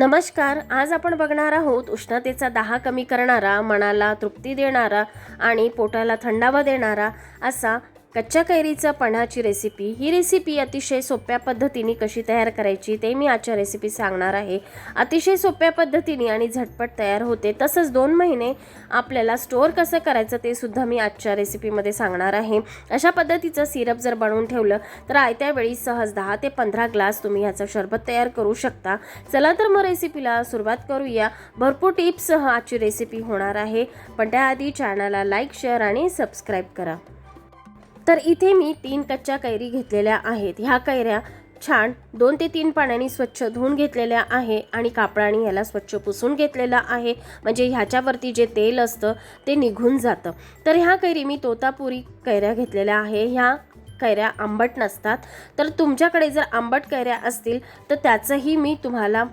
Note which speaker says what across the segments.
Speaker 1: नमस्कार आज आपण बघणार आहोत उष्णतेचा दाह कमी करणारा मनाला तृप्ती देणारा आणि पोटाला थंडावा देणारा असा कच्च्या कैरीचा पणाची रेसिपी ही रेसिपी अतिशय सोप्या पद्धतीने कशी तयार करायची ते मी आजच्या रेसिपी सांगणार आहे. अतिशय सोप्या पद्धतीने आणि झटपट तयार होते. तसंच दोन महिने आपल्याला स्टोअर कसं करायचं ते सुद्धा मी आजच्या रेसिपीमध्ये सांगणार आहे. अशा पद्धतीचं सिरप जर बनवून ठेवलं तर आयत्या वेळी सहज दहा ते पंधरा ग्लास तुम्ही ह्याचं शरबत तयार करू शकता. चला तर मग रेसिपीला सुरुवात करूया. भरपूर टिप्ससह आजची रेसिपी होणार आहे. पण त्याआधी चॅनलला लाईक शेअर आणि सबस्क्राईब करा. तर इथे मी तीन कच्च्या कैरी घेतलेल्या आहेत. ह्या कैऱ्या छान दोन ते तीन पाण्याने स्वच्छ धुवून घेतलेल्या आहे आणि कापडाने ह्याला स्वच्छ पुसून घेतलेलं आहे. म्हणजे ह्याच्यावरती जे तेल असतं ते निघून जातं. तर ह्या कैरी मी तोतापुरी कैऱ्या घेतलेल्या आहे. ह्या कैऱ्या आंबट नसतात. तर तुमच्याकडे जर आंबट कैऱ्या असतील तर त्याचंही मी तुम्हाला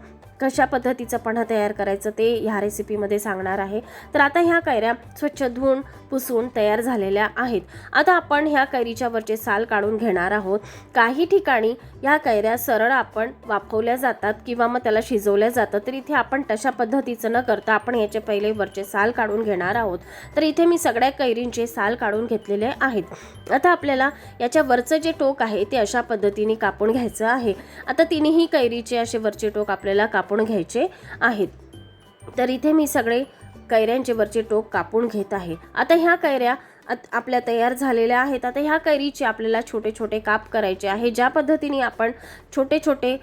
Speaker 1: कशा पद्धतीचं पन्हा तयार करायचं ते ह्या रेसिपीमध्ये सांगणार आहे. तर आता ह्या कैऱ्या स्वच्छ धुवून पुसून तयार झालेल्या आहेत. आता आपण ह्या कैरीच्या वरचे साल काढून घेणार आहोत. काही ठिकाणी ह्या कैऱ्या सरळ आपण वाफवल्या जातात किंवा मग त्याला शिजवल्या जातं तर इथे आपण तशा पद्धतीचं न करता आपण याचे पहिले वरचे साल काढून घेणार आहोत. तर इथे मी सगळ्या कैरींचे साल काढून घेतलेले आहेत. आता आपल्याला याच्या वरचं जे टोक आहे ते अशा पद्धतीने कापून घ्यायचं आहे. आता तिन्ही कैरीचे असे वरचे टोक आपल्याला कापून घ्यायचे आहेत. तर इथे मी सगळे कैऱ्यांचे वरचे टोक कापून घेत आहे. आता ह्या कैऱ्या आपल्या तयार झालेल्या आहेत. आता ह्या कैरीचे आपल्याला छोटे छोटे काप करायचे आहे. ज्या पद्धतीने आपण छोटे छोटे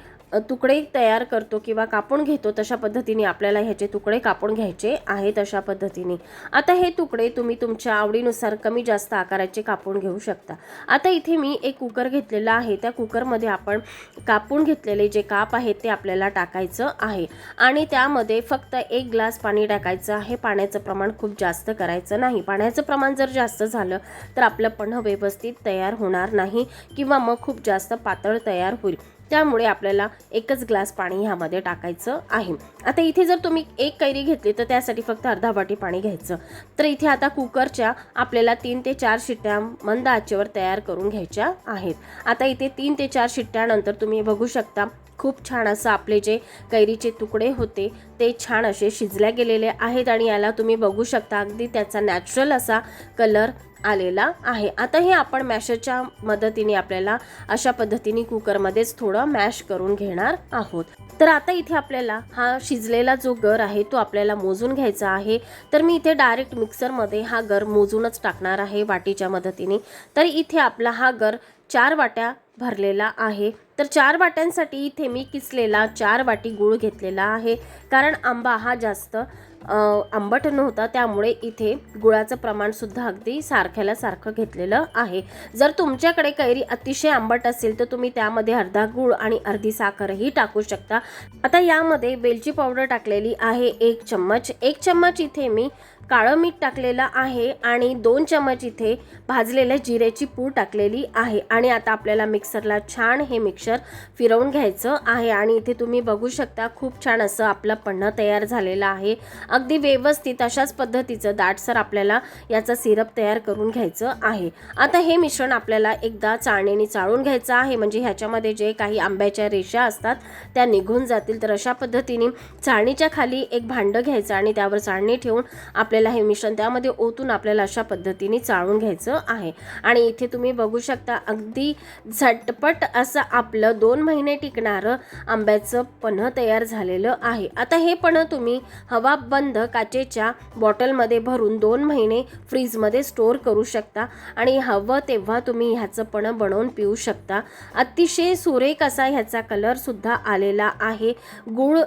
Speaker 1: तुकडे तयार करतो किंवा कापून घेतो तशा पद्धतीने आपल्याला ह्याचे तुकडे कापून घ्यायचे आहेत अशा पद्धतीने. आता हे तुकडे तुम्ही तुमच्या आवडीनुसार कमी जास्त आकाराचे कापून घेऊ शकता. आता इथे मी एक कुकर घेतलेला आहे. त्या कुकरमध्ये आपण कापून घेतलेले जे काप आहेत ते आपल्याला टाकायचं आहे. आणि त्यामध्ये फक्त एक ग्लास पाणी टाकायचं आहे. पाण्याचं प्रमाण खूप जास्त करायचं नाही. पाण्याचं प्रमाण जर जास्त झालं तर आपलं पण व्यवस्थित तयार होणार नाही किंवा मग खूप जास्त पातळ तयार होईल. त्यामुळे आपल्याला एकच ग्लास पाणी ह्यामध्ये टाकायचं आहे. आता इथे जर तुम्ही एक कैरी घेतली तर त्यासाठी फक्त अर्धा वाटी पाणी घ्यायचं. तर इथे आता कुकरच्या आपल्याला तीन ते चार शिट्ट्या मंद आचेवर तयार करून घ्यायच्या आहेत. आता इथे तीन ते चार शिट्ट्यानंतर तुम्ही बघू शकता खूप छान असं आपले जे कैरीचे तुकडे होते ते छान असे शिजल्या गेलेले आहेत. आणि याला तुम्ही बघू शकता अगदी त्याचा नॅचरल असा कलर आलेला आहे. आता हे आपण मॅशरच्या मदतीने आपल्याला अशा पद्धतीने कुकरमध्येच थोडं मॅश करून घेणार आहोत. तर आता इथे आपल्याला हा शिजलेला जो गर आहे तो आपल्याला मोजून घ्यायचा आहे. तर मी इथे डायरेक्ट मिक्सरमध्ये हा गर मोजूनच टाकणार आहे वाटीच्या मदतीने. तर इथे आपला हा गर चार वाट्या भरलेला आहे. तर चार वाट्यांसाठी इथे मी किसलेला चार वाटी गूळ घेतलेला आहे. कारण आंबा हा जास्त आंबट नव्हता त्यामुळे इथे गुळाचं प्रमाणसुद्धा अगदी सारख्याला सारखं घेतलेलं आहे. जर तुमच्याकडे कैरी अतिशय आंबट असेल तर तुम्ही त्यामध्ये अर्धा गूळ आणि अर्धी साखरही टाकू शकता. आता यामध्ये वेलची पावडर टाकलेली आहे एक चम्मच. एक चम्मच इथे मी काळं मीठ टाकलेलं आहे आणि दोन चम्मच इथे भाजलेल्या जिऱ्याची पूड टाकलेली आहे. आणि आता आपल्याला मिक्सरला छान हे मिक्स मिक्सर फिरवून घ्यायचं आहे. आणि इथे तुम्ही बघू शकता खूप छान असं आपलं पन्ह तयार झालेलं आहे. अगदी व्यवस्थित अशाच पद्धतीचं दाटसर आपल्याला याचा सिरप तयार करून घ्यायचं आहे. आता हे मिश्रण आपल्याला एकदा चाळणीने चाळून घ्यायचं आहे. म्हणजे ह्याच्यामध्ये जे काही आंब्याच्या रेषा असतात त्या निघून जातील. तर अशा पद्धतीने चाळणीच्या खाली एक भांडं घ्यायचं आणि त्यावर चाळणी ठेवून आपल्याला हे मिश्रण त्यामध्ये ओतून आपल्याला अशा पद्धतीने चाळून घ्यायचं आहे. आणि इथे तुम्ही बघू शकता अगदी झटपट असं आप आपलं दोन महिने टिकणारं आंब्याचं पन्ह तयार झालेलं आहे. आता हे पन्ह तुम्ही हवा बंद काचेच्या बॉटलमध्ये भरून दोन महिने फ्रीजमध्ये स्टोअर करू शकता आणि हवं तेव्हा तुम्ही ह्याचं पणं बनवून पिऊ शकता. अतिशय सुरेख असा ह्याचा कलरसुद्धा आलेला आहे. गुळ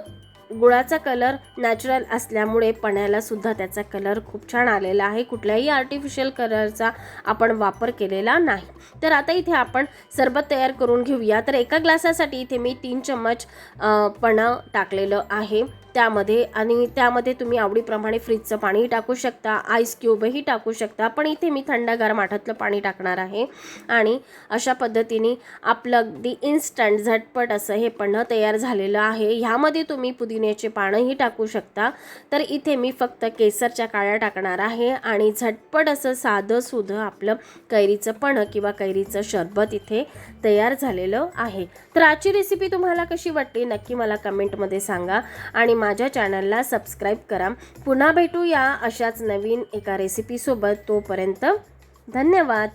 Speaker 1: गुळाचा कलर नॅचरल असल्यामुळे पण्याला सुद्धा त्याचा कलर खूप छान आलेला आहे. कुठल्याही आर्टिफिशियल कलरचा आपण वापर केलेला नाही. तर आता इथे आपण सरबत तयार करून घेऊया. तर एका ग्लासासाठी इथे मी तीन चम्मच पणा पणं टाकलेलं आहे. त्यामध्ये आणि त्यामध्ये तुम्ही आवडीप्रमाणे फ्रीजचं पाणी टाकू शकता आईस क्यूबही टाकू शकता. पण इथे मी थंडगार माठातलं पाणी टाकणार आहे आणि अशा पद्धतीने आपलं अगदी इन्स्टंट झटपट असं हे पन्ह तयार झालेलं आहे. ह्यामध्ये तुम्ही पुदिन्याचे पानंही टाकू शकता. तर इथे मी फक्त केसरच्या काळ्या टाकणार आहे आणि झटपट असं साधं सुधं आपलं कैरीचं पणं किंवा कैरीचं शरबत इथे तयार झालेलं आहे. तर आजची रेसिपी तुम्हाला कशी वाटली? नक्की मला कमेंटमध्ये सांगा आणि माझ्या चॅनलला सबस्क्राईब करा. पुन्हा भेटूया अशाच नवीन एका रेसिपीसोबत तोपर्यंत धन्यवाद.